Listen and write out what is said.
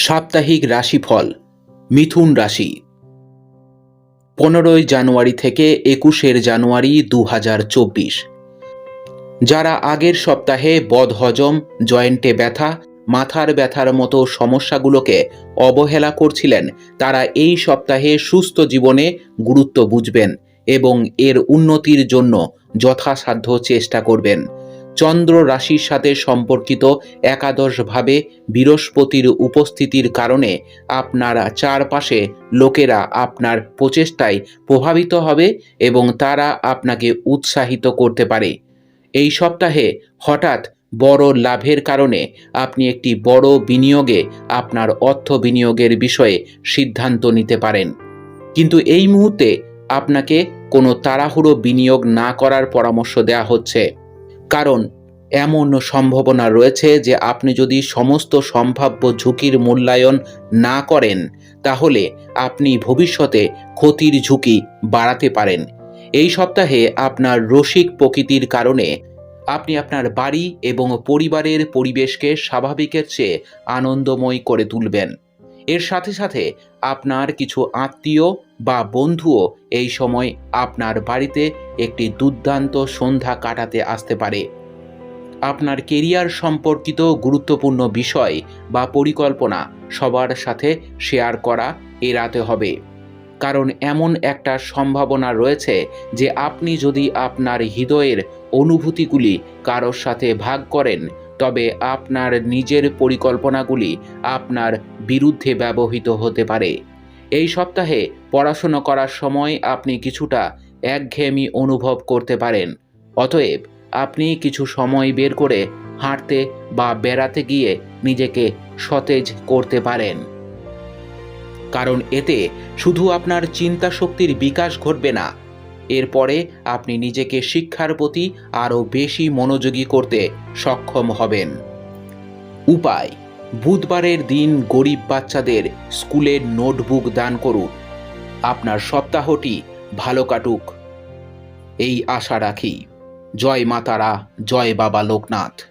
সাপ্তাহিক রাশিফল, মিথুন রাশি। পনেরোই জানুয়ারি থেকে একুশের জানুয়ারি দু হাজার চব্বিশ। যারা আগের সপ্তাহে বদহজম, জয়েন্টে ব্যথা, মাথার ব্যথার মতো সমস্যাগুলোকে অবহেলা করছিলেন, তারা এই সপ্তাহে সুস্থ জীবনে গুরুত্ব বুঝবেন এবং এর উন্নতির জন্য যথাসাধ্য চেষ্টা করবেন। চন্দ্র রাশির সাথে সম্পর্কিত একাদশভাবে বৃহস্পতির উপস্থিতির কারণে আপনার চারপাশে লোকেরা আপনার প্রচেষ্টায় প্রভাবিত হবে এবং তারা আপনাকে উৎসাহিত করতে পারে। এই সপ্তাহে হঠাৎ বড় লাভের কারণে আপনি একটি বড় বিনিয়োগে আপনার অর্থ বিনিয়োগের বিষয়ে সিদ্ধান্ত নিতে পারেন। কিন্তু এই মুহূর্তে আপনাকে কোনো তাড়াহুড়ো বিনিয়োগ না করার পরামর্শ দেওয়া হচ্ছে। কারণ এমন সম্ভাবনা রয়েছে যে আপনি যদি সমস্ত সম্ভাব্য ঝুঁকির মূল্যায়ন না করেন, তাহলে আপনি ভবিষ্যতে ক্ষতির ঝুঁকি বাড়াতে পারেন। এই সপ্তাহে আপনার রসিক প্রকৃতির কারণে আপনি আপনার বাড়ি এবং পরিবারের পরিবেশকে স্বাভাবিকের চেয়ে আনন্দময় করে তুলবেন। এর সাথে সাথে আপনার কিছু আত্মীয় বা বন্ধুও এই সময় আপনার বাড়িতে একটি দুর্দান্ত সন্ধ্যা কাটাতে আসতে পারে। আপনার কেরিয়ার সম্পর্কিত গুরুত্বপূর্ণ বিষয় বা পরিকল্পনা সবার সাথে শেয়ার করা এড়াতে হবে। কারণ এমন একটা সম্ভাবনা রয়েছে যে আপনি যদি আপনার হৃদয়ের অনুভূতিগুলি কারোর সাথে ভাগ করেন, তবে আপনার নিজের পরিকল্পনাগুলি আপনার বিরুদ্ধে ব্যবহৃত হতে পারে। এই সপ্তাহে পড়াশোনা করার সময় আপনি কিছুটা একঘেয়েমি অনুভব করতে পারেন। অতএব আপনি কিছু সময় বের করে হাঁটতে বা বেড়াতে গিয়ে নিজেকে সতেজ করতে পারেন। কারণ এতে শুধু আপনার চিন্তা শক্তির বিকাশ ঘটবে না, এরপরে আপনি নিজেকে শিক্ষার প্রতি আরও বেশি মনোযোগী করতে সক্ষম হবেন। উপায় বুধবারের দিন গরিব বাচ্চাদের স্কুলের নোটবুক দান করুন। আপনার সপ্তাহটি ভালো কাটুক। এই আশা রাখি। জয় মাতারা, জয় বাবা লোকনাথ।